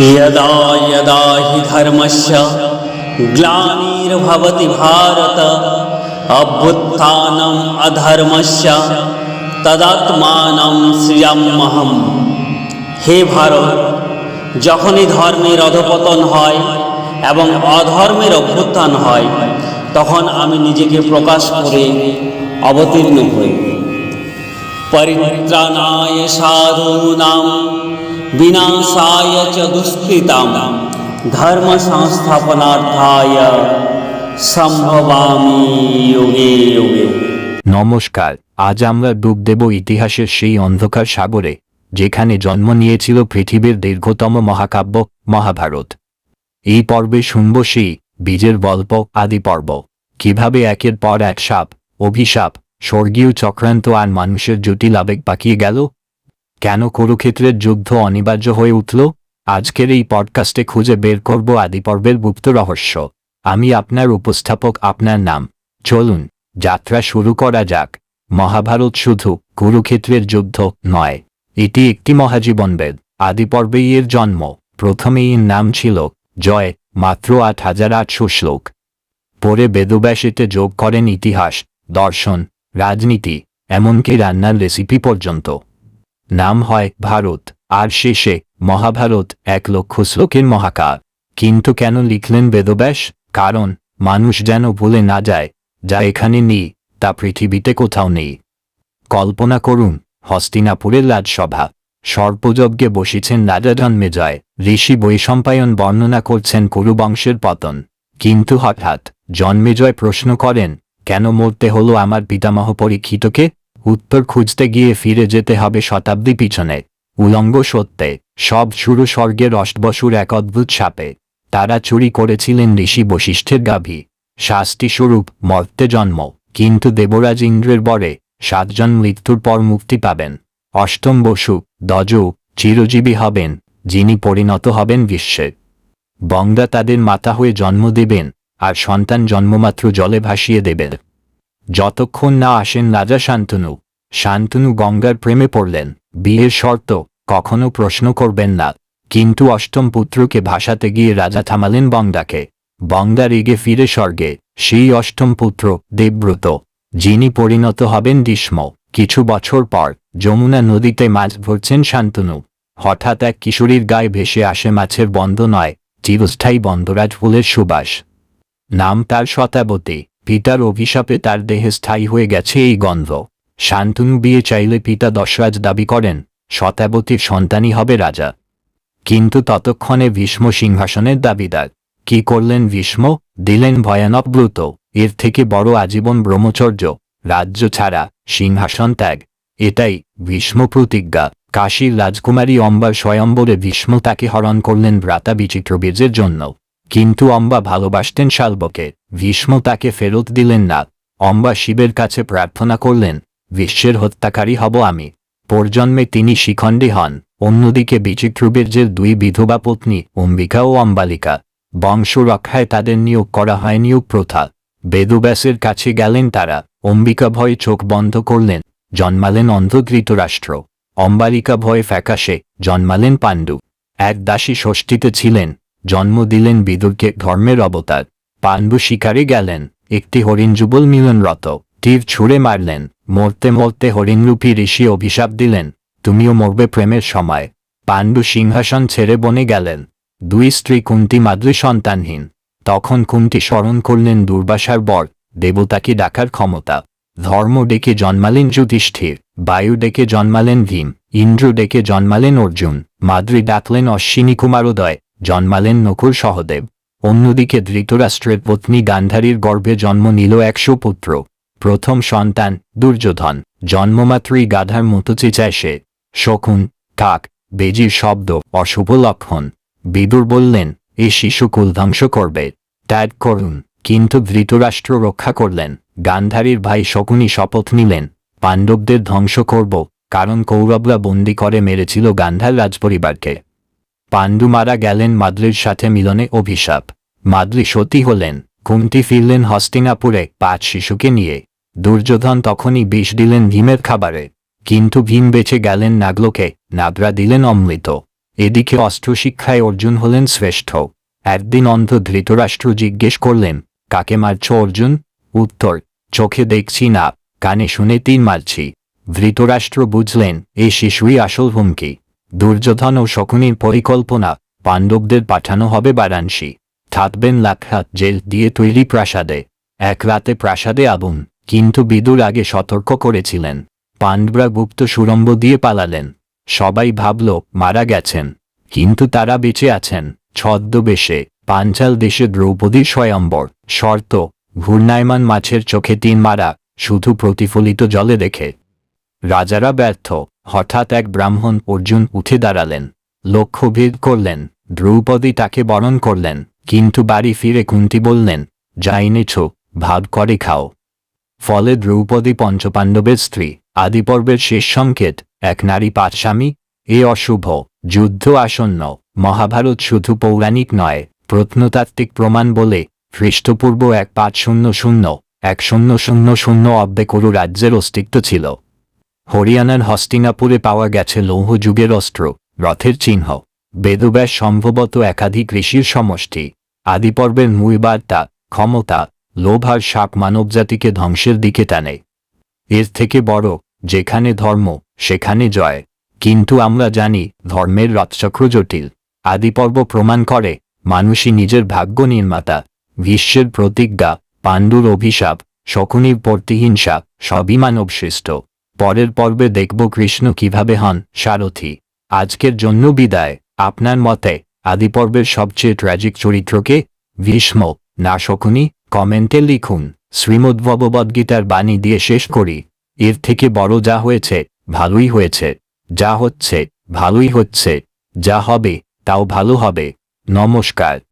यदा यदा हि धर्मस्य ग्लानिर्भवति भारत अभ्युत्थानम् अधर्मस्य তদাত্মানম শ্রিয়াম্মহম হে ভারত যখনই ধর্মের অধপতন হয় এবং অধর্মের অভ্যুত্থান হয় তখন আমি নিজেকে প্রকাশ করে অবতীর্ণ হই পরিত্রাণায় সাধূনাম বিনাশায় চ দুষ্কৃতাম ধর্ম সংস্থাপনার্থায় সম্ভবামি যোগে নমস্কার, আজ আমরা ডুব দেব ইতিহাসের সেই অন্ধকার সাগরে, যেখানে জন্ম নিয়েছিল পৃথিবীর দীর্ঘতম মহাকাব্য, মহাভারত। এই পর্বে শুনব সেই বীজের গল্প, আদি পর্ব। কীভাবে একের পর এক সাপ, অভিশাপ, স্বর্গীয় চক্রান্ত আর মানুষের জটিল আবেগ পাকিয়ে গেল কেন কুরুক্ষেত্রের যুদ্ধ অনিবার্য হয়ে উঠল? আজকের এই পডকাস্টে খুঁজে বের করব আদিপর্বের গুপ্ত রহস্য। আমি আপনার উপস্থাপক আপনার নাম। চলুন, যাত্রা শুরু করা যাক। মহাভারত শুধু কুরুক্ষেত্রের যুদ্ধ নয়, এটি একটি মহাজীবনবেদ আদি পর্বেই এর জন্ম। প্রথমে এর নাম ছিল জয়, মাত্র আট হাজার আটশো শ্লোক। পরে বেদব্যাস এতে যোগ করেন ইতিহাস, দর্শন, রাজনীতি, এমনকি রান্নার রেসিপি পর্যন্ত। নাম হয় ভারত, আর শেষে মহাভারত এক লক্ষ শ্লোকের মহাকার। কিন্তু কেন লিখলেন বেদব্যাস? কারণ মানুষ যেন ভুলে না যায়, যা এখানে নেই, তা পৃথিবীতে কোথাও নেই। কল্পনা করুন, হস্তিনাপুরের রাজসভা। সর্পযজ্ঞে বসেছেন রাজা জন্মেজয় ঋষি বৈশম্পায়ন বর্ণনা করছেন কুরুবংশের পতন। কিন্তু হঠাৎ জন্মেজয় প্রশ্ন করেন, কেন মরতে হলো আমার পিতামহ পরীক্ষিতকে? উত্তর খুঁজতে গিয়ে ফিরে যেতে হবে শতাব্দী পিছনে। উলঙ্গ সত্যে, সব শুরু স্বর্গের অষ্টবসুর এক অদ্ভুত সাপে। তারা চুরি করেছিলেন ঋষি বশিষ্ঠের গাভী। শাস্তি স্বরূপ, মর্তে জন্ম। কিন্তু দেবরাজ ইন্দ্রের বরে সাতজন মৃত্যুর পর মুক্তি পাবেন। অষ্টম বসু দজ চিরজীবী হবেন, যিনি পরিণত হবেন বিশ্বে। বংদা তাদের মাতা হয়ে জন্ম দেবেন, আর সন্তান জন্মমাত্র জলে ভাসিয়ে দেবেন। যতক্ষণ না আসেন রাজা শান্তনু শান্তনু গঙ্গার প্রেমে পড়লেন। বিয়ের শর্ত, কখনো প্রশ্ন করবেন না। কিন্তু অষ্টম পুত্রকে ভাসাতে গিয়ে রাজা থামালেন বঙ্গাকে। বংদা রেগে ফিরে স্বর্গে। সেই অষ্টম পুত্র, দেবব্রত, যিনি পরিণত হবেন গ্রীষ্ম কিছু বছর পর, যমুনা নদীতে মাছ ভরছেন শান্তনু। হঠাৎ এক কিশোরীর গায়ে ভেসে আসে মাছের বন্ধ নয়, চিরস্থায়ী বন্দরাজ ফুলের সুবাস। নাম তার শতাবতী। পিতার অভিশাপে তার দেহে স্থায়ী হয়ে গেছে এই গন্ধ। শান্তনু বিয়ে চাইলে পিতা দশরাজ দাবি করেন, শতাবতীর সন্তানই হবে রাজা। কিন্তু ততক্ষণে ভীষ্ম সিংহাসনের দাবিদার। কি করলেন ভীষ্ম? দিলেন ভয়ানক ব্রত। এর থেকে বড় আজীবন ব্রহ্মচর্য। রাজ্য ছাড়া সিংহাসন ত্যাগ। এটাই ভীষ্ম প্রতিজ্ঞা। কাশীর রাজকুমারী অম্বার স্বয়ম্বরে ভীষ্ম তাকে হরণ করলেন ভ্রাতা বিচিত্রবীর্যের জন্য। কিন্তু অম্বা ভালোবাসতেন শালবকে। ভীষ্ম তাকে ফেরত দিলেন না। অম্বা শিবের কাছে প্রার্থনা করলেন, বিশ্বের হত্যাকারী হব আমি। পরজন্মে তিনি শিখণ্ডী হন। অন্যদিকে বিচিত্রবীর্যের দুই বিধবা পত্নী, অম্বিকা ও অম্বালিকা, বংশ রক্ষায় তাদের নিয়োগ করা হয় নিয়োগ প্রথা। বেদব্যাসের কাছে গেলেন তারা। অম্বিকা ভয়ে চোখ বন্ধ করলেন, জন্মালেন অন্ধ ধৃতরাষ্ট্র অম্বালিকা ভয়ে ফ্যাকাশে, জন্মালেন পাণ্ডু। এক দাসী ষষ্ঠীতে ছিলেন। জন্ম দিলেন বিদুরকে ধর্মের অবতার। পাণ্ডু শিকারে গেলেন। একটি হরিণ যুবল মিলনরত। তীর ছুঁড়ে মারলেন। মরতে মরতে হরিণরূপী ঋষি অভিশাপ দিলেন। তুমিও মরবে প্রেমের সময়। পাণ্ডু সিংহাসন ছেড়ে বনে গেলেন। দুই স্ত্রী কুন্তি মাদ্রি সন্তানহীন। তখন কুন্তি স্মরণ করলেন দুর্বাসার বর, দেবতাকে ডাকার ক্ষমতা। ধর্ম ডেকে জন্মালেন যুধিষ্ঠির, বায়ু ডেকে জন্মালেন ভীম, ইন্দ্র ডেকে জন্মালেন অর্জুন, মাদ্রি ডাকলেন অশ্বিনী কুমারোদয় জন্মালেন নকুল সহদেব। অন্যদিকে ধৃতরাষ্ট্রের পত্নী গান্ধারীর গর্ভে জন্ম নিল একশো পুত্র। প্রথম সন্তান দুর্যোধন। জন্মমাত্রই গাধার মতো চেঁচায় সে। শকুন, কাক, বেজির শব্দ, অশুভ লক্ষণ। বিদুর বললেন, এ শিশু কুল ধ্বংস করবে। ত্যাগ করুন। কিন্তু ধৃতরাষ্ট্র রক্ষা করলেন। গান্ধারীর ভাই শকুনি শপথ নিলেন, পাণ্ডবদের ধ্বংস করব। কারণ কৌরবরা বন্দি করে মেরেছিল গান্ধার রাজপরিবারকে। পাণ্ডু মারা গেলেন মাদ্রির সাথে মিলনে অভিশাপ। মাদ্রি সতী হলেন, ঘুমটি ফিরলেন হস্তিনাপুরে পাঁচ শিশুকে নিয়ে। দুর্যোধন তখনই বিষ দিলেন ভীমের খাবারে। কিন্তু ভীম বেঁচে গেলেন নাগলোকে নাগরা দিলেন অমৃত। এদিকে অস্ত্রশিক্ষায় অর্জুন হলেন শ্রেষ্ঠ। একদিন অন্ধ ধৃতরাষ্ট্র জিজ্ঞেস করলেন, কাকে মারছ অর্জুন? উত্তর, চোখে দেখছি না, কানে শুনে তিন মারছি। ধৃতরাষ্ট্র বুঝলেন, এ শিশুই আসল হুমকি। দুর্যোধন ও শকুনির পরিকল্পনা, পাণ্ডবদের পাঠানো হবে বারাণসী। থাকবেন লাখরাত জেল দিয়ে তৈরি প্রাসাদে। এক রাতে প্রাসাদে আগুন, কিন্তু বিদুর আগে সতর্ক করেছিলেন। পাণ্ডবরা গুপ্ত সুরম্ব দিয়ে পালালেন। সবাই ভাবল, মারা গেছেন। কিন্তু তারা বেঁচে আছেন। ছদ্মবেশে, পাঞ্চাল দেশে দ্রৌপদী স্বয়ম্বর। শর্ত, ঘূর্ণায়মান মাছের চোখে তিন মারা, শুধু প্রতিফলিত জলে দেখে। রাজারা ব্যর্থ। হঠাৎ এক ব্রাহ্মণ অর্জুন উঠে দাঁড়ালেন। লক্ষ্যভেদ করলেন। দ্রৌপদী তাকে বরণ করলেন। কিন্তু বাড়ি ফিরে কুন্তি বললেন যা এনেছ ভাগ করে খাও। ফলে দ্রৌপদী পঞ্চপাণ্ডবের স্ত্রী, আদিপর্বের শেষ সংকেত, এক নারী পাঁচ স্বামী এ অশুভ, যুদ্ধ আসন্ন, মহাভারত শুধু পৌরাণিক নয়, প্রত্নতাত্ত্বিক প্রমাণ বলে, খ্রিস্টপূর্ব এক পাঁচ শূন্য শূন্য, এক শূন্য শূন্য শূন্য অব্দে রাজ্যের অস্তিত্ব ছিল। হরিয়ানার হস্তিনাপুরে পাওয়া গেছে লৌহ যুগের অস্ত্র, রথের চিহ্ন। বেদব্যাস সম্ভবত একাধিক ঋষির সমষ্টি। আদিপর্বের মূল বার্তা, ক্ষমতা, লোভ আর সাপ মানবজাতিকে ধ্বংসের দিকে টানে। এর থেকে বড়, যেখানে ধর্ম, সেখানে জয়। কিন্তু আমরা জানি, ধর্মের রথচক্র জটিল। আদিপর্ব প্রমাণ করে, মানুষই নিজের ভাগ্য নির্মাতা। ভীষ্মের প্রতিজ্ঞা, পাণ্ডুর অভিশাপ, শকুনির প্রতিহিংসা, সবই মানব সৃষ্ট পরের পর্বে দেখব কৃষ্ণ কীভাবে হন, সারথি। আজকের জন্য বিদায়। আপনার মতে আদিপর্বের সবচেয়ে ট্র্যাজিক চরিত্রকে? ভীষ্ম না শকুনি কমেন্টে লিখুন। শ্রীমদ্ভগবদ্গীতার বাণী দিয়ে শেষ করি। এর থেকে বড় যা হয়েছে, ভালোই হয়েছে। যা হচ্ছে, ভালোই হচ্ছে। যা হবে, তাও ভালো হবে। নমস্কার।